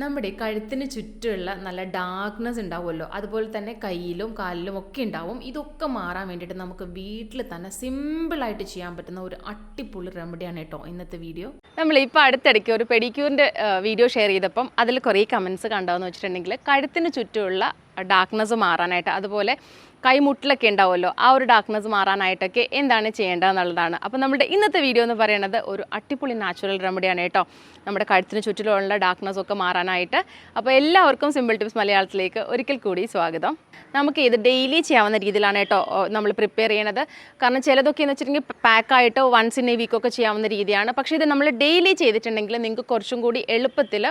നമ്മുടെ കഴുത്തിന് ചുറ്റുമുള്ള നല്ല ഡാർക്ക്നെസ് ഉണ്ടാവുമല്ലോ. അതുപോലെ തന്നെ കയ്യിലും കാലിലും ഒക്കെ ഉണ്ടാവും. ഇതൊക്കെ മാറാൻ വേണ്ടിയിട്ട് നമുക്ക് വീട്ടിൽ തന്നെ സിമ്പിളായിട്ട് ചെയ്യാൻ പറ്റുന്ന ഒരു അട്ടിപ്പൊളി റെമഡിയാണ് കേട്ടോ ഇന്നത്തെ വീഡിയോ നമ്മൾ ഇപ്പോൾ അടുത്തിടയ്ക്ക് ഒരു പെഡിക്യൂറിന്റെ വീഡിയോ ഷെയർ ചെയ്തപ്പം അതിൽ കുറേ കമൻസ് കണ്ടാവുന്ന വെച്ചിട്ടുണ്ടെങ്കിൽ കഴുത്തിന് ചുറ്റുമുള്ള ഡാർക്ക്നെസ് മാറാനായിട്ട് അതുപോലെ കൈമുട്ടിലൊക്കെ ഉണ്ടാവുമല്ലോ ആ ഒരു ഡാർക്ക്നെസ് മാറാനായിട്ടൊക്കെ എന്താണ് ചെയ്യേണ്ടതെന്നുള്ളതാണ്. അപ്പോൾ നമ്മുടെ ഇന്നത്തെ വീഡിയോ എന്ന് പറയുന്നത് ഒരു അട്ടിപ്പൊളി നാച്ചുറൽ റെമഡിയാണ് കേട്ടോ. നമ്മുടെ കഴുത്തിന് ചുറ്റിലുള്ള ഡാർക്ക്നെസ് ഒക്കെ മാറാനായിട്ട്. അപ്പോൾ എല്ലാവർക്കും സിമ്പിൾ ടിപ്സ് മലയാളത്തിലേക്ക് ഒരിക്കൽ കൂടി സ്വാഗതം. നമുക്ക് ഇത് ഡെയിലി ചെയ്യാവുന്ന രീതിയിലാണ് കേട്ടോ നമ്മൾ പ്രിപ്പയർ ചെയ്യണത്. കാരണം ചിലതൊക്കെ എന്ന് വെച്ചിട്ടുണ്ടെങ്കിൽ പാക്കായിട്ട് വൺസ് ഇൻ എ വീക്കൊക്കെ ചെയ്യാവുന്ന രീതിയാണ്. പക്ഷേ ഇത് നമ്മൾ ഡെയിലി ചെയ്തിട്ടുണ്ടെങ്കിൽ നിങ്ങൾക്ക് കുറച്ചും കൂടി എളുപ്പത്തിൽ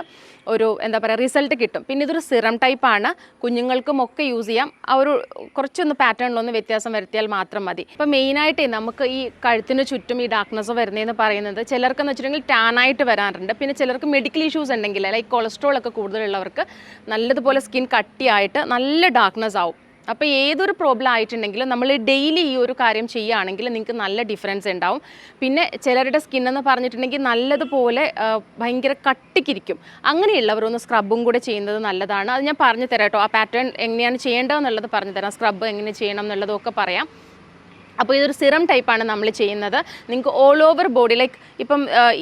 ഒരു എന്താ പറയുക റിസൾട്ട് കിട്ടും. പിന്നെ ഇതൊരു സിറം ടൈപ്പാണ് കുഞ്ഞുങ്ങൾക്കും ഒക്കെ യൂസ് ചെയ്യാം. ആ ഒരു കുറച്ചൊന്ന് പാറ്റേണിലൊന്ന് വ്യത്യാസം വരുത്തിയാൽ മാത്രം മതി. ഇപ്പം മെയിനായിട്ട് നമുക്ക് ഈ കഴുത്തിന് ചുറ്റും ഈ ഡാർക്ക്നെസ് വരുന്നതെന്ന് പറയുന്നത് ചിലർക്കെന്ന് വെച്ചിട്ടുണ്ടെങ്കിൽ ടാനായിട്ട് വരാറുണ്ട്. പിന്നെ ചിലർക്ക് മെഡിക്കൽ ഇഷ്യൂസ് ഉണ്ടെങ്കിൽ ലൈക്ക് കൊളസ്ട്രോൾ ഒക്കെ കൂടുതലുള്ളവർക്ക് നല്ലതുപോലെ സ്കിൻ കട്ടിയായിട്ട് നല്ല ഡാർക്ക്നെസ് ആവും. അപ്പോൾ ഏതൊരു പ്രോബ്ലം ആയിട്ടുണ്ടെങ്കിലും നമ്മൾ ഡെയിലി ഈ ഒരു കാര്യം ചെയ്യുകയാണെങ്കിൽ നിങ്ങൾക്ക് നല്ല ഡിഫറൻസ് ഉണ്ടാവും. പിന്നെ ചിലരുടെ സ്കിൻ എന്ന് പറഞ്ഞിട്ടുണ്ടെങ്കിൽ നല്ലതുപോലെ ഭയങ്കര കട്ടിക്കിരിക്കും. അങ്ങനെയുള്ളവരൊന്ന് സ്ക്രബും കൂടെ ചെയ്യുന്നത് നല്ലതാണ്. അത് ഞാൻ പറഞ്ഞു തരാം കേട്ടോ. ആ പാറ്റേൺ എങ്ങനെയാണ് ചെയ്യേണ്ടതെന്നുള്ളത് പറഞ്ഞു തരാം. സ്ക്രബ് എങ്ങനെ ചെയ്യണം എന്നുള്ളതൊക്കെ പറയാം. അപ്പോൾ ഇതൊരു സിറം ടൈപ്പാണ് നമ്മൾ ചെയ്യുന്നത്. നിങ്ങൾക്ക് ഓൾ ഓവർ ബോഡി ലൈക്ക് ഇപ്പം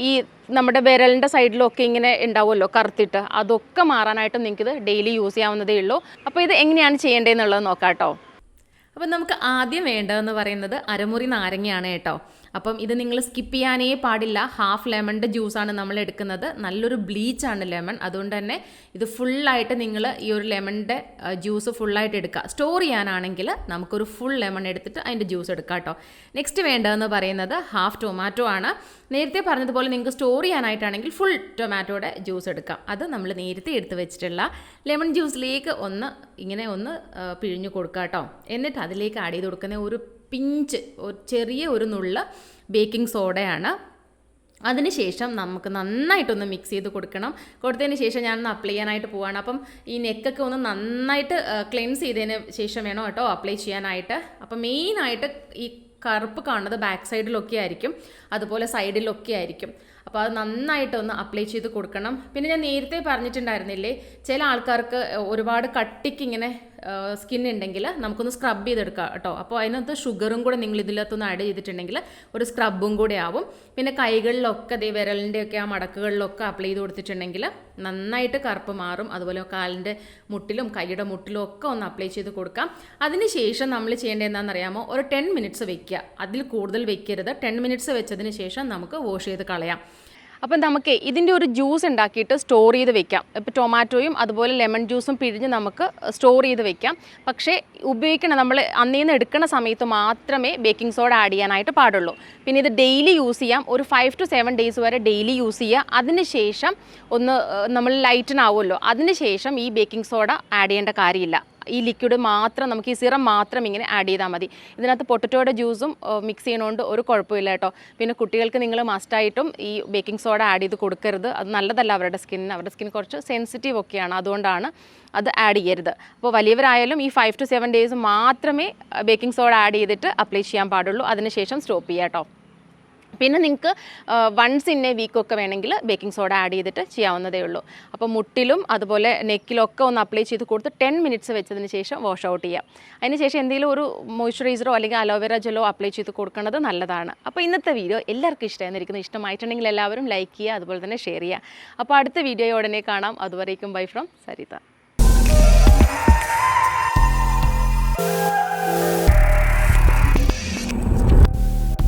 ഈ നമ്മുടെ വിരലിന്റെ സൈഡിലൊക്കെ ഇങ്ങനെ ഉണ്ടാവുമല്ലോ കറുത്തിട്ട്. അതൊക്കെ മാറാനായിട്ട് നിങ്ങൾക്കിത് ഡെയിലി യൂസ് ചെയ്യാവുന്നതേ ഉള്ളൂ. അപ്പോൾ ഇത് എങ്ങനെയാണ് ചെയ്യേണ്ടതെന്നുള്ളത് നോക്കാം കേട്ടോ അപ്പം നമുക്ക് ആദ്യം വേണ്ടതെന്ന് പറയുന്നത് അരമുറി നാരങ്ങയാണ് കേട്ടോ. അപ്പം ഇത് നിങ്ങൾ സ്കിപ്പ് ചെയ്യാനേ പാടില്ല. ഹാഫ് ലെമണിന്റെ ജ്യൂസാണ് നമ്മൾ എടുക്കുന്നത്. നല്ലൊരു ബ്ലീച്ചാണ് ലെമൺ അതുകൊണ്ട് തന്നെ ഇത് ഫുള്ളായിട്ട് നിങ്ങൾ ഈ ഒരു ലെമണിന്റെ ജ്യൂസ് ഫുള്ളായിട്ട് എടുക്കുക. സ്റ്റോർ ചെയ്യാനാണെങ്കിൽ നമുക്കൊരു ഫുൾ ലെമൺ എടുത്തിട്ട് അതിന്റെ ജ്യൂസ് എടുക്കാം കേട്ടോ. നെക്സ്റ്റ് വേണ്ടതെന്ന് പറയുന്നത് ഹാഫ് ടൊമാറ്റോ ആണ്. നേരത്തെ പറഞ്ഞതുപോലെ നിങ്ങൾക്ക് സ്റ്റോർ ചെയ്യാനായിട്ടാണെങ്കിൽ ഫുൾ ടൊമാറ്റോയുടെ ജ്യൂസ് എടുക്കാം. അത് നമ്മൾ നേരത്തെ എടുത്ത് വെച്ചിട്ടുള്ള ലെമൺ ജ്യൂസിലേക്ക് ഒന്ന് ഇങ്ങനെ ഒന്ന് പിഴിഞ്ഞു കൊടുക്കുക കേട്ടോ. എന്നിട്ട് അതിലേക്ക് ആഡ് ചെയ്ത് കൊടുക്കുന്ന ഒരു പിഞ്ച് ചെറിയ ഒരു നുള്ള ബേക്കിംഗ് സോഡയാണ്. അതിനുശേഷം നമുക്ക് നന്നായിട്ടൊന്ന് മിക്സ് ചെയ്ത് കൊടുക്കണം. കൊടുത്തതിന് ശേഷം ഞാനൊന്ന് അപ്ലൈ ചെയ്യാനായിട്ട് പോവാണ്. അപ്പം ഈ നെക്കൊക്കെ ഒന്ന് നന്നായിട്ട് ക്ലെൻസ് ചെയ്തതിന് ശേഷം വേണം കേട്ടോ അപ്ലൈ ചെയ്യാനായിട്ട്. അപ്പം മെയിനായിട്ട് ഈ കറുപ്പ് കാണുന്നത് ബാക്ക് സൈഡിലൊക്കെ ആയിരിക്കും. അതുപോലെ സൈഡിലൊക്കെ ആയിരിക്കും. അപ്പോൾ അത് നന്നായിട്ടൊന്ന് അപ്ലൈ ചെയ്ത് കൊടുക്കണം. പിന്നെ ഞാൻ നേരത്തെ പറഞ്ഞിട്ടുണ്ടായിരുന്നില്ലേ ചില ആൾക്കാർക്ക് ഒരുപാട് കട്ടിക്ക് ഇങ്ങനെ സ്കിൻ ഉണ്ടെങ്കിൽ നമുക്കൊന്ന് സ്ക്രബ് ചെയ്തെടുക്കാം കേട്ടോ. അപ്പോൾ അതിനകത്ത് ഷുഗറും കൂടെ നിങ്ങൾ ഇതിനകത്തൊന്ന് ആഡ് ചെയ്തിട്ടുണ്ടെങ്കിൽ ഒരു സ്ക്രബും കൂടെ ആവും. പിന്നെ കൈകളിലൊക്കെ അതേ വിരലിന്റെയൊക്കെ ആ മടക്കുകളിലൊക്കെ അപ്ലൈ ചെയ്ത് കൊടുത്തിട്ടുണ്ടെങ്കിൽ നന്നായിട്ട് കറുപ്പ് മാറും. അതുപോലെ കാലിന്റെ മുട്ടിലും കൈയുടെ മുട്ടിലും ഒക്കെ ഒന്ന് അപ്ലൈ ചെയ്ത് കൊടുക്കാം. അതിനുശേഷം നമ്മൾ ചെയ്യേണ്ടത് എന്താണെന്നറിയാമോ? ഒരു ടെൻ മിനിറ്റ്സ് വെക്കുക. അതിൽ കൂടുതൽ വെക്കരുത്. ടെൻ മിനിറ്റ്സ് വെച്ചതിന് ശേഷം നമുക്ക് വാഷ് ചെയ്ത് കളയാം. അപ്പം നമുക്ക് ഇതിന്റെ ഒരു ജ്യൂസ് ഉണ്ടാക്കിയിട്ട് സ്റ്റോർ ചെയ്ത് വെക്കാം. ഇപ്പോൾ ടൊമാറ്റോയും അതുപോലെ ലെമൺ ജ്യൂസും പിഴിഞ്ഞ് നമുക്ക് സ്റ്റോർ ചെയ്ത് വെക്കാം. പക്ഷേ ഉപയോഗിക്കണം നമ്മൾ അന്നീന്ന് എടുക്കുന്ന സമയത്ത് മാത്രമേ ബേക്കിംഗ് സോഡ ആഡ് ചെയ്യാനായിട്ട് പാടുള്ളൂ. പിന്നെ ഇത് ഡെയിലി യൂസ് ചെയ്യാം. ഒരു ഫൈവ് ടു സെവൻ ഡേയ്സ് വരെ ഡെയിലി യൂസ് ചെയ്യുക. അതിന് ശേഷം ഒന്ന് നമ്മൾ ലൈറ്റൻ ആവുമല്ലോ. അതിനുശേഷം ഈ ബേക്കിംഗ് സോഡ ആഡ് ചെയ്യേണ്ട കാര്യമില്ല. ഈ ലിക്വിഡ് മാത്രം നമുക്ക് ഈ സിറം മാത്രം ഇങ്ങനെ ആഡ് ചെയ്താൽ മതി. ഇതിനകത്ത് പൊട്ടറ്റോയുടെ ജ്യൂസും മിക്സ് ചെയ്യണോണ്ട് ഒരു കുഴപ്പമില്ല കേട്ടോ. പിന്നെ കുട്ടികൾക്ക് നിങ്ങൾ മസ്റ്റായിട്ടും ഈ ബേക്കിംഗ് സോഡ ആഡ് ചെയ്ത് കൊടുക്കരുത്. അത് നല്ലതല്ല അവരുടെ സ്കിന്നിന് അവരുടെ സ്കിൻ കുറച്ച് സെൻസിറ്റീവ് ഒക്കെയാണ്. അതുകൊണ്ടാണ് അത് ആഡ് ചെയ്യരുത്. അപ്പോൾ വലിയവരായാലും ഈ ഫൈവ് ടു സെവൻ ഡേയ്സ് മാത്രമേ ബേക്കിംഗ് സോഡ ആഡ് ചെയ്തിട്ട് അപ്ലൈ ചെയ്യാൻ പാടുള്ളൂ. അതിനുശേഷം സ്റ്റോപ്പ് ചെയ്യാം കേട്ടോ. പിന്നെ നിങ്ങൾക്ക് വൺസ് ഇൻ എ വീക്കൊക്കെ വേണമെങ്കിൽ ബേക്കിംഗ് സോഡ ആഡ് ചെയ്തിട്ട് ചെയ്യാവുന്നതേ ഉള്ളൂ. അപ്പോൾ മുട്ടിലും അതുപോലെ നെക്കിലൊക്കെ ഒന്ന് അപ്ലൈ ചെയ്ത് കൊടുത്ത് ടെൻ മിനിറ്റ്സ് വെച്ചതിന് ശേഷം വാഷ് ഔട്ട് ചെയ്യാം. അതിന് ശേഷം എന്തെങ്കിലും ഒരു മോയ്സ്ചറൈസറോ അല്ലെങ്കിൽ അലോവേറ ജെല്ലോ അപ്ലൈ ചെയ്ത് കൊടുക്കുന്നത് നല്ലതാണ്. അപ്പോൾ ഇന്നത്തെ വീഡിയോ എല്ലാവർക്കും ഇഷ്ടമായിരിക്കുന്നു ഇഷ്ടമായിട്ടുണ്ടെങ്കിൽ എല്ലാവരും ലൈക്ക് ചെയ്യുക അതുപോലെ തന്നെ ഷെയർ ചെയ്യുക. അപ്പോൾ അടുത്ത വീഡിയോ ഉടനെ കാണാം. അതുവരേക്കും ബൈ ഫ്രം സരിത.